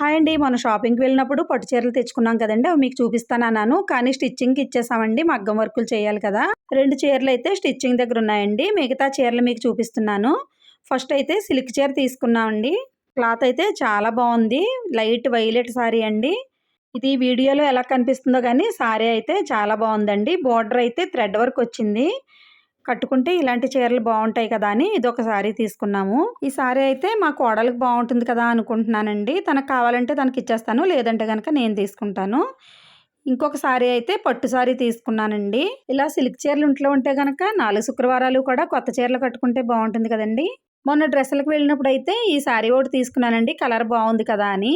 Hi అండి. మొన్న షాపింగ్కి వెళ్ళినప్పుడు పట్టు చీరలు తెచ్చుకున్నాం కదండి. అవి మీకు చూపిస్తాను అన్నాను. కానీ స్టిచ్చింగ్కి ఇచ్చేసామండి. మగ్గం వర్కులు చేయాలి కదా. రెండు చీరలు అయితే స్టిచ్చింగ్ దగ్గర ఉన్నాయండి. మిగతా చీరలు మీకు చూపిస్తున్నాను. ఫస్ట్ అయితే సిల్క్ చీర తీసుకున్నామండి. క్లాత్ అయితే చాలా బాగుంది. లైట్ వైలెట్ సారీ అండి. ఇది వీడియోలో ఎలా కనిపిస్తుందో కానీ సారీ అయితే చాలా బాగుందండి. బార్డర్ అయితే థ్రెడ్ వర్క్ వచ్చింది. కట్టుకుంటే ఇలాంటి చీరలు బాగుంటాయి కదా అని ఇది ఒక సారీ తీసుకున్నాము. ఈ సారీ అయితే మా కోడలకు బాగుంటుంది కదా అనుకుంటున్నానండి. తనకు కావాలంటే తనకి ఇచ్చేస్తాను లేదంటే కనుక నేను తీసుకుంటాను. ఇంకొక సారీ అయితే పట్టు సారీ తీసుకున్నానండి. ఇలా సిల్క్ చీరలు ఇంట్లో ఉంటే కనుక నాలుగు శుక్రవారాలు కూడా కొత్త చీరలు కట్టుకుంటే బాగుంటుంది కదండి. మొన్న డ్రెస్సులకు వెళ్ళినప్పుడు అయితే ఈ సారీ ఒకటి తీసుకున్నానండి కలర్ బాగుంది కదా అని.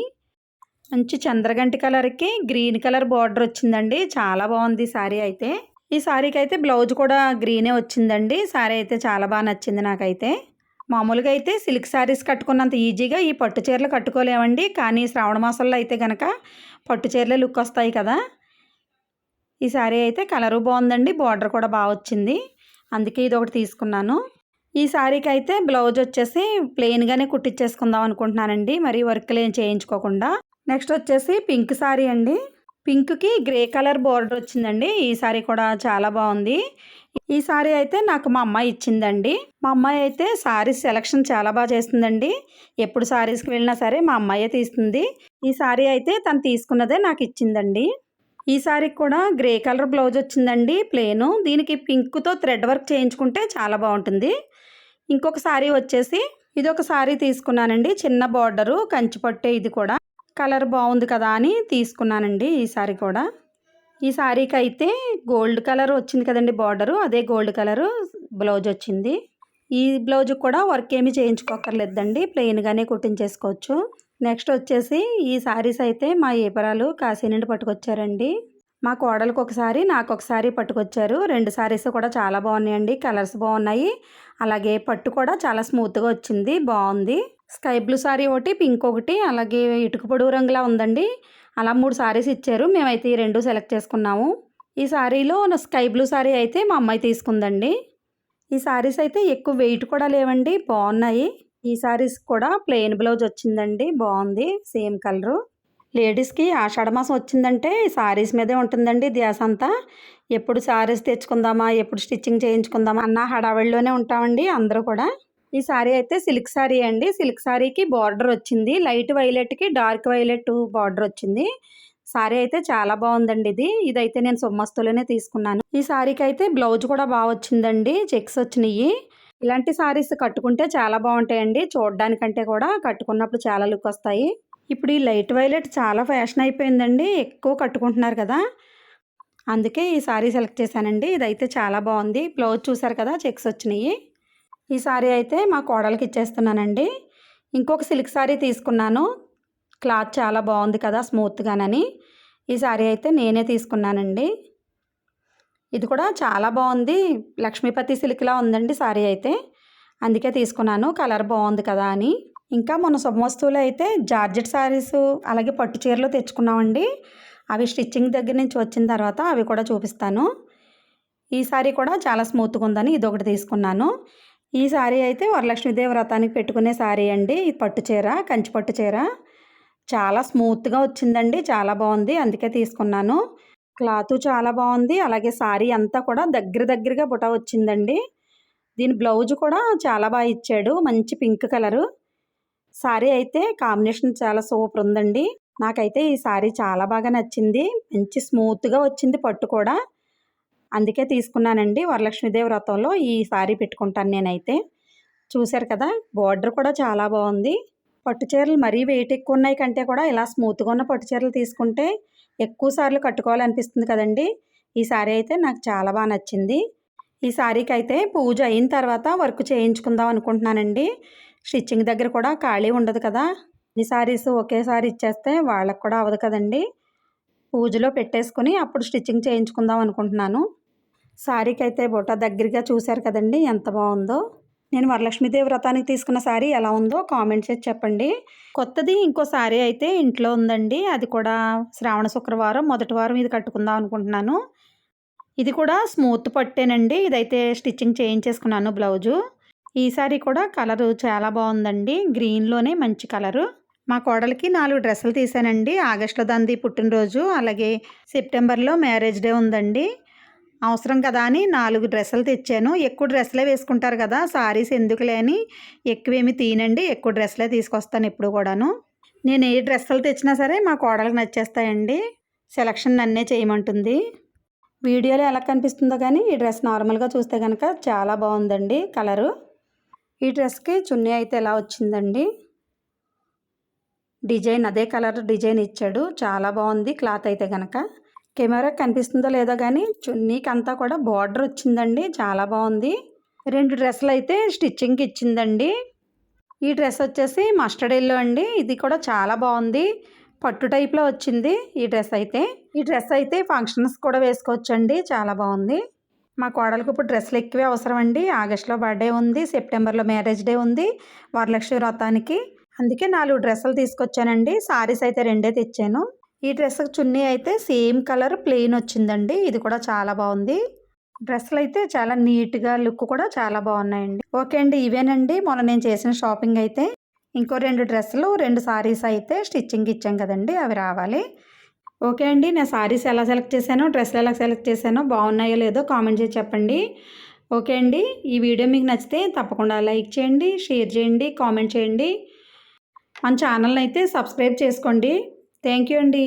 మంచి చంద్రగంటి కలర్కి గ్రీన్ కలర్ బార్డర్ వచ్చిందండి. చాలా బాగుంది సారీ అయితే. ఈ శారీకి అయితే బ్లౌజ్ కూడా గ్రీనే వచ్చిందండి. శారీ అయితే చాలా బాగా నచ్చింది నాకైతే. మామూలుగా అయితే సిల్క్ శారీస్ కట్టుకున్నంత ఈజీగా ఈ పట్టు చీరలు కట్టుకోలేమండి. కానీ శ్రావణ మాసంలో అయితే కనుక పట్టు చీరలే లుక్ వస్తాయి కదా. ఈ శారీ అయితే కలరు బాగుందండి. బార్డర్ కూడా బాగా వచ్చింది. అందుకే ఇది ఒకటి తీసుకున్నాను. ఈ శారీకి అయితే బ్లౌజ్ వచ్చేసి ప్లెయిన్గానే కుట్టించేసుకుందాం అనుకుంటున్నానండి. మరి వర్క్లు ఏం చేయించుకోకుండా. నెక్స్ట్ వచ్చేసి పింక్ శారీ అండి. పింక్కి గ్రే కలర్ బోర్డర్ వచ్చిందండి. ఈ సారీ కూడా చాలా బాగుంది. ఈ సారీ అయితే నాకు మా అమ్మాయి ఇచ్చిందండి. మా అమ్మాయి అయితే సారీస్ సెలక్షన్ చాలా బాగా చేస్తుందండి. ఎప్పుడు సారీస్కి వెళ్ళినా సరే మా అమ్మాయే తీస్తుంది. ఈ సారీ అయితే తను తీసుకున్నదే నాకు ఇచ్చిందండి. ఈ సారీకి కూడా గ్రే కలర్ బ్లౌజ్ వచ్చిందండి ప్లేను. దీనికి పింక్తో థ్రెడ్ వర్క్ చేయించుకుంటే చాలా బాగుంటుంది. ఇంకొక సారీ వచ్చేసి ఇది ఒక సారీ తీసుకున్నానండి. చిన్న బార్డరు కంచిపట్టే ఇది కూడా. కలర్ బాగుంది కదా అని తీసుకున్నానండి ఈ కూడా. ఈ శారీకి అయితే గోల్డ్ కలర్ వచ్చింది కదండి బార్డరు అదే గోల్డ్ కలరు బ్లౌజ్ వచ్చింది. ఈ బ్లౌజ్ కూడా వర్క్ ఏమి చేయించుకోకర్లేదండి ప్లెయిన్గానే కుట్టించేసుకోవచ్చు. నెక్స్ట్ వచ్చేసి ఈ శారీస్ అయితే మా ఏపరాలు కాశీ నుండి పట్టుకొచ్చారండి. మా కోడలకు ఒకసారి నాకు ఒకసారి పట్టుకొచ్చారు. రెండు శారీస్ కూడా చాలా బాగున్నాయండి కలర్స్ బాగున్నాయి. అలాగే పట్టు కూడా చాలా స్మూత్గా వచ్చింది బాగుంది. స్కై బ్లూ సారీ ఒకటి పింక్ ఒకటి అలాగే ఇటుక పొడుగు రంగులా ఉందండి. అలా మూడు సారీస్ ఇచ్చారు. మేమైతే ఈ రెండు సెలెక్ట్ చేసుకున్నాము. ఈ సారీలో స్కై బ్లూ సారీ అయితే మా అమ్మాయి తీసుకుందండి. ఈ సారీస్ అయితే ఎక్కువ వెయిట్ కూడా లేవండి. బాగున్నాయి. ఈ సారీస్ కూడా ప్లెయిన్ బ్లౌజ్ వచ్చిందండి. బాగుంది. Same colour. లేడీస్కి ఆషాఢ మాసం వచ్చిందంటే సారీస్ మీదే ఉంటుందండి ధ్యాస అంతా. ఎప్పుడు సారీస్ తెచ్చుకుందామా? ఎప్పుడు స్టిచ్చింగ్ చేయించుకుందామా? అన్న హడావిడిలోనే ఉంటామండి అందరూ కూడా. ఈ సారీ అయితే సిల్క్ సారీ అండి. సిల్క్ సారీకి బార్డర్ వచ్చింది. లైట్ వైలెట్కి డార్క్ వైలెట్ బార్డర్ వచ్చింది. సారీ అయితే చాలా బాగుందండి ఇది. ఇదైతే నేను సొమ్మస్తులోనే తీసుకున్నాను. ఈ సారీకి అయితే బ్లౌజ్ కూడా బాగా వచ్చిందండి. చెక్స్ వచ్చినాయి. ఇలాంటి సారీస్ కట్టుకుంటే చాలా బాగుంటాయండి. చూడడానికంటే కూడా కట్టుకున్నప్పుడు చాలా లుక్ వస్తాయి. ఇప్పుడు ఈ లైట్ వైలెట్ చాలా ఫ్యాషన్ అయిపోయిందండి. ఎక్కువ కట్టుకుంటున్నారు కదా. అందుకే ఈ సారీ సెలెక్ట్ చేశానండి. ఇదైతే చాలా బాగుంది. బ్లౌజ్ చూసారు కదా చెక్స్ వచ్చినాయి. ఈ సారీ అయితే మా కోడలికి ఇచ్చేస్తున్నానండి. ఇంకొక సిల్క్ సారీ తీసుకున్నాను. క్లాత్ చాలా బాగుంది కదా స్మూత్గానని. ఈ సారీ అయితే నేనే తీసుకున్నానండి. ఇది కూడా చాలా బాగుంది. లక్ష్మీపతి సిల్క్లా ఉందండి సారీ అయితే. అందుకే తీసుకున్నాను. కలర్ బాగుంది కదా అని. ఇంకా మన వస్తువులు అయితే జార్జెట్ శారీస్ అలాగే పట్టు చీరలు తెచ్చుకున్నామండి. అవి స్టిచ్చింగ్ దగ్గర నుంచి వచ్చిన తర్వాత అవి కూడా చూపిస్తాను. ఈ సారీ కూడా చాలా స్మూత్గా ఉందని ఇది ఒకటి తీసుకున్నాను. ఈ సారీ అయితే వరలక్ష్మీదేవి వ్రతానికి పెట్టుకునే సారీ అండి. ఈ పట్టు చీర కంచి పట్టు చీర. చాలా స్మూత్గా వచ్చిందండి. చాలా బాగుంది. అందుకే తీసుకున్నాను. క్లాత్ చాలా బాగుంది. అలాగే సారీ అంతా కూడా దగ్గర దగ్గరగా బుట వచ్చిందండి. దీని బ్లౌజ్ కూడా చాలా బాగా ఇచ్చాడు. మంచి పింక్ కలరు. సారీ అయితే కాంబినేషన్ చాలా సూపర్ ఉందండి. నాకైతే ఈ సారీ చాలా బాగా నచ్చింది. మంచి స్మూత్గా వచ్చింది పట్టు కూడా. అందుకే తీసుకున్నానండి వరలక్ష్మీదేవి వ్రతంలో ఈ సారీ పెట్టుకుంటాను నేనైతే. చూశారు కదా బార్డర్ కూడా చాలా బాగుంది. పట్టు చీరలు మరీ వెయిట్ ఎక్కువ ఉన్నాయి కంటే కూడా ఇలా స్మూత్గా ఉన్న పట్టు చీరలు తీసుకుంటే ఎక్కువ సార్లు కట్టుకోవాలనిపిస్తుంది కదండి. ఈ సారీ అయితే నాకు చాలా బాగా నచ్చింది. ఈ సారీకి అయితే పూజ అయిన తర్వాత వర్క్ చేయించుకుందాం అనుకుంటున్నానండి. స్టిచ్చింగ్ దగ్గర కూడా ఖాళీ ఉండదు కదా. ఈ సారీస్ ఒకేసారి ఇచ్చేస్తే వాళ్ళకు కూడా అవ్వదు కదండి. పూజలో పెట్టేసుకుని అప్పుడు స్టిచ్చింగ్ చేయించుకుందాం అనుకుంటున్నాను. శారీకి అయితే బుట్ట దగ్గరగా చూశారు కదండి ఎంత బాగుందో. నేను వరలక్ష్మీదేవి వ్రతానికి తీసుకున్న శారీ ఎలా ఉందో కామెంట్ చేసి చెప్పండి. కొత్తది ఇంకో శారీ అయితే ఇంట్లో ఉందండి అది కూడా శ్రావణ శుక్రవారం మొదటి వారం ఇది కట్టుకుందాం అనుకుంటున్నాను. ఇది కూడా స్మూత్ పట్టేనండి ఇదైతే స్టిచ్చింగ్ చేయించేసుకున్నాను బ్లౌజు. ఈ శారీ కూడా కలరు చాలా బాగుందండి గ్రీన్లోనే మంచి కలరు. మా కోడలికి నాలుగు డ్రెస్సులు తీసానండి ఆగస్టులో దానిది పుట్టినరోజు అలాగే సెప్టెంబర్లో మ్యారేజ్ డే ఉందండి. అవసరం కదా అని నాలుగు డ్రెస్సులు తెచ్చాను. ఎక్కువ డ్రెస్సులే వేసుకుంటారు కదా సారీస్ ఎందుకులే అని ఎక్కువేమి తీనండి ఎక్కువ డ్రెస్సులే తీసుకొస్తాను ఎప్పుడు కూడాను. నేను ఏ డ్రెస్సులు తెచ్చినా సరే మా కోడలకు నచ్చేస్తాయండి. సెలక్షన్ నన్నే చేయమంటుంది. వీడియోలో ఎలా కనిపిస్తుందో కానీ ఈ డ్రెస్ నార్మల్గా చూస్తే కనుక చాలా బాగుందండి కలరు. ఈ డ్రెస్కి చున్నీ అయితే ఎలా వచ్చిందండి? డిజైన్ అదే కలర్ డిజైన్ ఇచ్చాడు. చాలా బాగుంది క్లాత్ అయితే కనుక కెమెరా కనిపిస్తుందో లేదో కానీ చున్నీకి అంతా కూడా బార్డర్ వచ్చిందండి. చాలా బాగుంది. రెండు డ్రెస్సులు అయితే స్టిచ్చింగ్కి ఇచ్చిందండి. ఈ డ్రెస్ వచ్చేసి మస్టర్డ్ ఎల్లో అండి. ఇది కూడా చాలా బాగుంది. పట్టు టైప్లో వచ్చింది ఈ డ్రెస్ అయితే. ఈ డ్రెస్ అయితే ఫంక్షన్స్ కూడా వేసుకోవచ్చండి. చాలా బాగుంది. మా కోడలకు ఇప్పుడు డ్రెస్సులు ఎక్కువే అవసరం అండి ఆగస్టులో బర్త్డే ఉంది సెప్టెంబర్లో మ్యారేజ్ డే ఉంది వరలక్ష్మి వ్రతానికి. అందుకే నాలుగు డ్రెస్సులు తీసుకొచ్చానండి. సారీస్ అయితే రెండే తెచ్చాను. ఈ డ్రెస్కి చున్నీ అయితే సేమ్ కలర్ ప్లెయిన్ వచ్చిందండి. ఇది కూడా చాలా బాగుంది. డ్రెస్సులు అయితే చాలా నీట్గా లుక్ కూడా చాలా బాగున్నాయండి. ఓకే అండి ఇవేనండి. మొన్న నేను చేసిన షాపింగ్ అయితే ఇంకో రెండు డ్రెస్సులు రెండు సారీస్ అయితే స్టిచ్చింగ్ ఇచ్చాం కదండి అవి రావాలి. ఓకే అండి నేను సారీస్ ఎలా సెలెక్ట్ చేశానో డ్రెస్సులు ఎలా సెలెక్ట్ చేశానో బాగున్నాయో లేదో కామెంట్ చేసి చెప్పండి. ఓకే అండి ఈ వీడియో మీకు నచ్చితే తప్పకుండా లైక్ చేయండి షేర్ చేయండి కామెంట్ చేయండి. మన ఛానల్ని అయితే సబ్స్క్రైబ్ చేసుకోండి. థ్యాంక్ యూ అండి